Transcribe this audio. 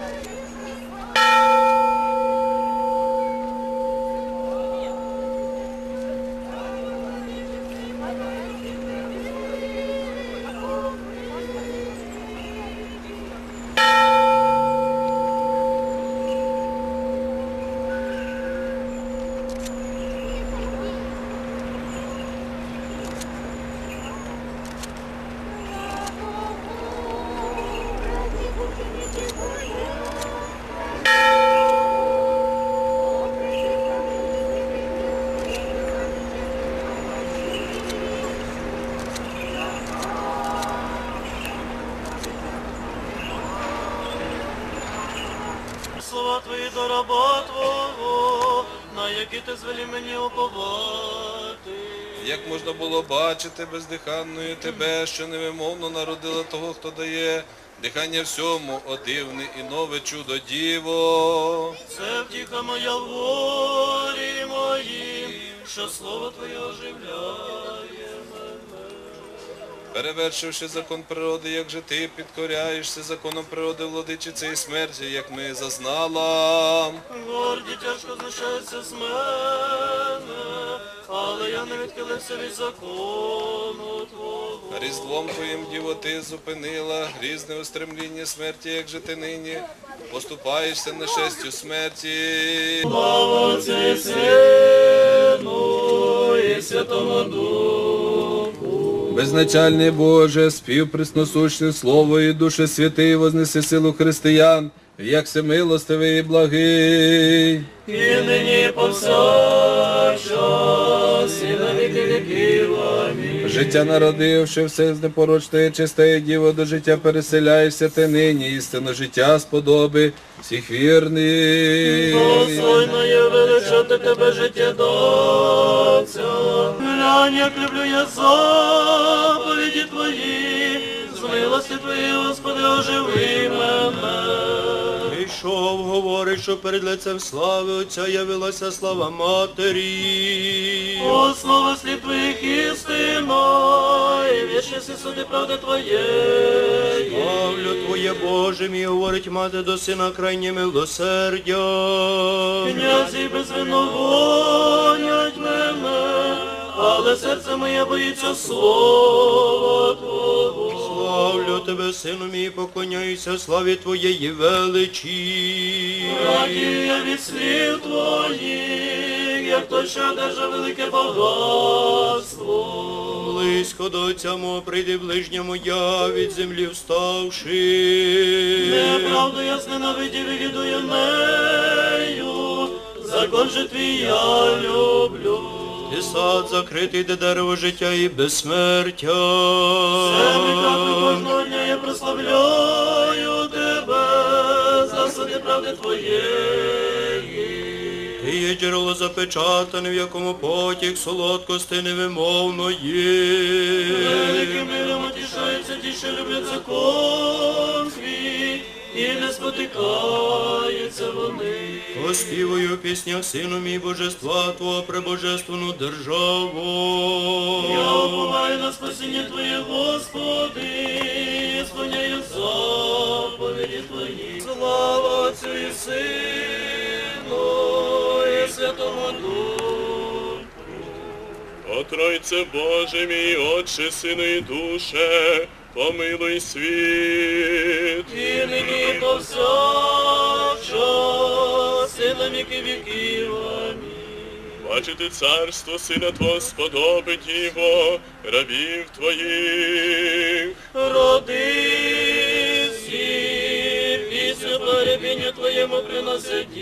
Thank you. До раба Твого, на які ти звелі мені уповати. Як можна було бачити бездиханною тебе, що невимовно народила того, хто дає дихання всьому, о дивне і нове чудо діво. Це втіха моя в горі моїм, що слово Твоє оживляє. Перевершивши закон природи, як же ти підкоряєшся законом природи владичиці і смерті, як ми зазнала. Горді тяжко знущається з мене, але я не відхилився від закону Твого. Різдвом твоїм діво ти зупинила грізне устремління смерті, як же ти нині поступаєшся на шестю смерті. Слава Отцю і Сину і Святому Духу. Безначальний Боже, співпресносущне Слово і Душе Святий, вознеси силу християн, як се милостивий і благий. І нині повсякчас, і на віки віків. Амінь. Життя народивши, все з непорочної чистої діво до життя переселяєшся ти нині, істинно життя сподоби всіх вірних. Достойно є величати тебе життя життєдавця. Глянь, як люблю я заповіді твої, з милості твої, Господи, оживи мене. Прийшов, говорить, що перед лицем слави Отця явилася слава Матері. Основа слід твоїх істина, і вічні всі суди правди твоєї. Славлю Твоє Боже мій, говорить мати до сина крайнє милосердя. Князі безвинно гонять мене, але серце моє боїться слова Твого. Славлю Тебе, сину мій, поклоняюся славі Твоєї величі. Радію я від слів твоїх, як то, що одержа велике багатство. Близько до Отця мого прийди ближня моя, від землі вставши. Неправду я зненавидів і відую нею, закон же твій я люблю. Ти сад закритий, де дерево життя і безсмертя. Себе кожного дня я прославляю тебе, засади правди твоєї. Ти є джерело запечатане, в якому потік солодкости невимовної. Великим миром утішаються ті, що люблять закон і спотикаються вони. Оспівую піснях сину мій божества Твого пребожественну державу. Я уповаю на спасіння Твоє, Господи, сповняю заповіді Твої. Слава Отцю і Сину, і Святому Духу. О Тройце Боже мій, Отче, Сину і Душе, помилуй світ. Повсякчас, і на віки віків. Амінь. Бачити царство Сина Твого сподобить Його, рабів Твоїх. Роди всі, пісню перебіння Твоєму приносить